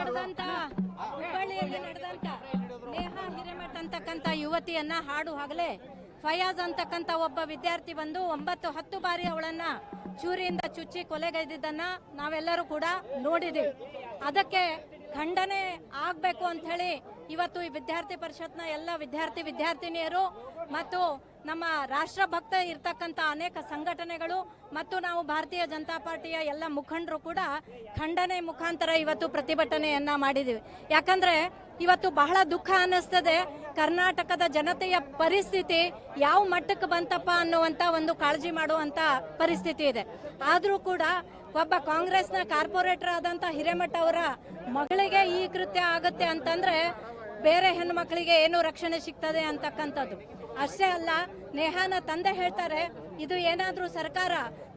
ನಡೆದಂತ ಹುಬ್ಬಳ್ಳಿಯಲ್ಲಿ ಯುವತಿಯನ್ನ ಹಾಡು ಹಗಲೇ ಫಯಾಜ್ ಅಂತಕ್ಕಂಥ ಒಬ್ಬ ವಿದ್ಯಾರ್ಥಿ ಬಂದು ಒಂಬತ್ತು ಹತ್ತು ಬಾರಿ ಅವಳನ್ನ ಚೂರಿಯಿಂದ ಚುಚ್ಚಿ ಕೊಲೆಗೈದಿದ್ದನ್ನ ನಾವೆಲ್ಲರೂ ಕೂಡ ನೋಡಿದೀವಿ ಅದಕ್ಕೆ ಖಂಡನೆ ಆಗ್ಬೇಕು ಅಂತ ಹೇಳಿ ಇವತ್ತು ಈ ವಿದ್ಯಾರ್ಥಿ ಪರಿಷತ್ನ ಎಲ್ಲ ವಿದ್ಯಾರ್ಥಿ ವಿದ್ಯಾರ್ಥಿನಿಯರು ಮತ್ತು ನಮ್ಮ ರಾಷ್ಟ್ರಭಕ್ತ ಇರ್ತಕ್ಕಂಥ ಅನೇಕ ಸಂಘಟನೆಗಳು ಮತ್ತು ನಾವು ಭಾರತೀಯ ಜನತಾ ಪಾರ್ಟಿಯ ಎಲ್ಲ ಮುಖಂಡರು ಕೂಡ ಖಂಡನೆ ಮುಖಾಂತರ ಇವತ್ತು ಪ್ರತಿಭಟನೆಯನ್ನ ಮಾಡಿದ್ದೀವಿ. ಯಾಕಂದ್ರೆ ಇವತ್ತು ಬಹಳ ದುಃಖ ಅನ್ನಿಸ್ತದೆ ಕರ್ನಾಟಕದ ಜನತೆಯ ಪರಿಸ್ಥಿತಿ ಯಾವ ಮಟ್ಟಕ್ಕೆ ಬಂತಪ್ಪ ಅನ್ನುವಂತ ಒಂದು ಕಾಳಜಿ ಮಾಡುವಂಥ ಪರಿಸ್ಥಿತಿ ಇದೆ. ಆದರೂ ಕೂಡ ಒಬ್ಬ ಕಾಂಗ್ರೆಸ್ನ ಕಾರ್ಪೊರೇಟರ್ ಆದಂತ ಹಿರೇಮಠ ಅವರ ಮಗಳಿಗೆ ಈ ಕೃತ್ಯ ಆಗುತ್ತೆ ಅಂತಂದ್ರೆ ಬೇರೆ ಹೆಣ್ಣು ಮಕ್ಕಳಿಗೆ ಏನು ರಕ್ಷಣೆ ಸಿಗ್ತದೆ ಅಂತಕ್ಕಂಥದ್ದು. ಅಷ್ಟೇ ಅಲ್ಲ, ನೇಹಾನ ತಂದೆ ಹೇಳ್ತಾರೆ, ಇದು ಏನಾದರೂ ಸರ್ಕಾರ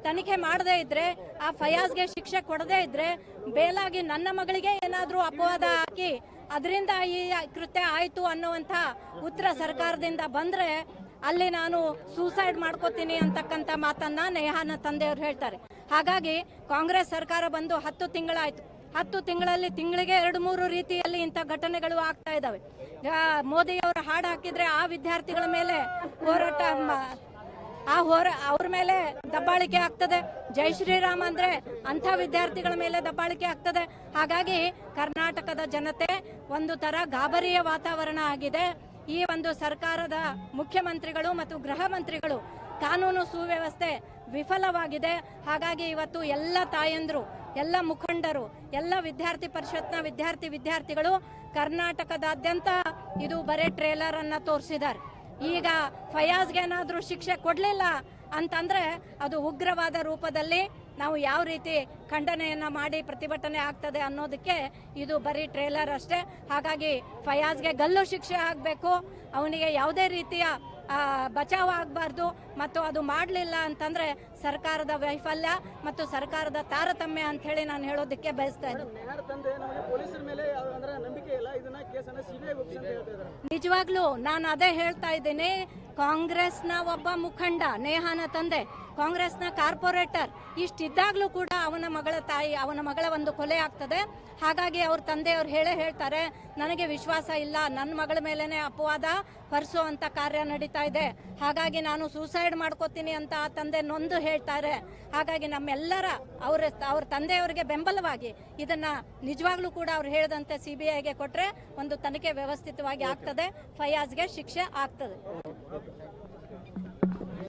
ತನಿಖೆ ಮಾಡದೇ ಇದ್ರೆ, ಆ ಫಯಾಜ್ಗೆ ಶಿಕ್ಷೆ ಕೊಡದೇ ಇದ್ರೆ, ಬೇಲಾಗಿ ನನ್ನ ಮಗಳಿಗೆ ಏನಾದರೂ ಅಪವಾದ ಹಾಕಿ, ಅದರಿಂದ ಈ ಕೃತ್ಯ ಆಯಿತು ಅನ್ನುವಂಥ ಉತ್ತರ ಸರ್ಕಾರದಿಂದ ಬಂದ್ರೆ, ಅಲ್ಲಿ ನಾನು ಸೂಸೈಡ್ ಮಾಡ್ಕೋತೀನಿ ಅಂತಕ್ಕಂಥ ಮಾತನ್ನ ನೇಹಾನ ತಂದೆಯವರು ಹೇಳ್ತಾರೆ. ಹಾಗಾಗಿ ಕಾಂಗ್ರೆಸ್ ಸರ್ಕಾರ ಬಂದು ಹತ್ತು ತಿಂಗಳಾಯ್ತು. ಹತ್ತು ತಿಂಗಳಲ್ಲಿ ತಿಂಗಳಿಗೆ ಎರಡು ಮೂರು ರೀತಿಯಲ್ಲಿ ಇಂಥ ಘಟನೆಗಳು ಆಗ್ತಾ ಇದ್ದಾವೆ. ಮೋದಿ ಅವರು ಹಾಡು ಹಾಕಿದ್ರೆ ಆ ವಿದ್ಯಾರ್ಥಿಗಳ ಮೇಲೆ ಹೋರಾಟ ಆ ಹೋರ, ಅವ್ರ ಮೇಲೆ ದಬ್ಬಾಳಿಕೆ ಆಗ್ತದೆ. ಜೈ ಶ್ರೀರಾಮ್ ಅಂದ್ರೆ ಅಂಥ ವಿದ್ಯಾರ್ಥಿಗಳ ಮೇಲೆ ದಬ್ಬಾಳಿಕೆ ಆಗ್ತದೆ. ಹಾಗಾಗಿ ಕರ್ನಾಟಕದ ಜನತೆ ಒಂದು ತರ ಗಾಬರಿಯ ವಾತಾವರಣ ಆಗಿದೆ. ಈ ಒಂದು ಸರ್ಕಾರದ ಮುಖ್ಯಮಂತ್ರಿಗಳು ಮತ್ತು ಗೃಹ ಮಂತ್ರಿಗಳು ಕಾನೂನು ಸುವ್ಯವಸ್ಥೆ ವಿಫಲವಾಗಿದೆ. ಹಾಗಾಗಿ ಇವತ್ತು ಎಲ್ಲ ತಾಯಂದ್ರು ಎಲ್ಲ ಮುಖಂಡರು, ಎಲ್ಲ ವಿದ್ಯಾರ್ಥಿ ಪರಿಷತ್ನ ವಿದ್ಯಾರ್ಥಿ ವಿದ್ಯಾರ್ಥಿಗಳು ಕರ್ನಾಟಕದಾದ್ಯಂತ ಇದು ಬರೇ ಟ್ರೇಲರ್ ಅನ್ನ ತೋರಿಸಿದ್ದಾರೆ ಈಗ ಫಯಾಜ್ಗೆ ಏನಾದರೂ ಶಿಕ್ಷೆ ಕೊಡಲಿಲ್ಲ ಅಂತಂದ್ರೆ ಅದು ಉಗ್ರವಾದ ರೂಪದಲ್ಲಿ ನಾವು ಯಾವ ರೀತಿ ಖಂಡನೆಯನ್ನ ಮಾಡಿ ಪ್ರತಿಭಟನೆ ಆಗ್ತದೆ ಅನ್ನೋದಕ್ಕೆ ಇದು ಬರೀ ಟ್ರೇಲರ್ ಅಷ್ಟೇ. ಹಾಗಾಗಿ ಫಯಾಜ್ಗೆ ಗಲ್ಲು ಶಿಕ್ಷೆ ಆಗಬೇಕು. ಅವನಿಗೆ ಯಾವುದೇ ರೀತಿಯ ಬಚಾವ್ ಆಗಬಾರ್ದು ಮತ್ತು ಅದು ಮಾಡಲಿಲ್ಲ ಅಂತಂದರೆ ಸರ್ಕಾರದ ವೈಫಲ್ಯ ಮತ್ತು ಸರ್ಕಾರದ ತಾರತಮ್ಯ ಅಂತ ಹೇಳಿ ನಾನು ಹೇಳೋದಕ್ಕೆ ಬಯಸ್ತಾ ಇದ್ದೀನಿ. ನಿಜವಾಗ್ಲೂ ನಾನು ಅದೇ ಹೇಳ್ತಾ ಇದ್ದೀನಿ. ಕಾಂಗ್ರೆಸ್ನ ಒಬ್ಬ ಮುಖಂಡ ನೇಹಾನ ತಂದೆ ಕಾಂಗ್ರೆಸ್ನ ಕಾರ್ಪೊರೇಟರ್ ಇಷ್ಟಿದ್ದಾಗ್ಲೂ ಕೂಡ ಅವನ ಮಗಳ ತಾಯಿ ಅವನ ಮಗಳ ಒಂದು ಕೊಲೆ ಆಗ್ತದೆ. ಹಾಗಾಗಿ ಅವ್ರ ತಂದೆಯವ್ರು ಹೇಳೇ ಹೇಳ್ತಾರೆ ನನಗೆ ವಿಶ್ವಾಸ ಇಲ್ಲ ನನ್ನ ಮಗಳ ಮೇಲೇ ಅಪವಾದ ಹೊರಿಸುವಂಥ ಕಾರ್ಯ ನಡೀತಾ ಇದೆ. ಹಾಗಾಗಿ ನಾನು ಸೂಸೈಡ್ ಮಾಡ್ಕೋತೀನಿ ಅಂತ ಆ ತಂದೆ ನೊಂದು ಹೇಳ್ತಾರೆ. ಹಾಗಾಗಿ ನಮ್ಮೆಲ್ಲರ ಅವರ ಅವ್ರ ತಂದೆಯವರಿಗೆ ಬೆಂಬಲವಾಗಿ ಇದನ್ನ ನಿಜವಾಗ್ಲೂ ಕೂಡ ಅವ್ರು ಹೇಳಿದಂತೆ ಐಗೆ ಕೊಟ್ರೆ ಒಂದು ತನಿಖೆ ವ್ಯವಸ್ಥಿತವಾಗಿ ಆಗ್ತದೆ ಫಯಾಜ್ಗೆ ಶಿಕ್ಷೆ ಆಗ್ತದೆ.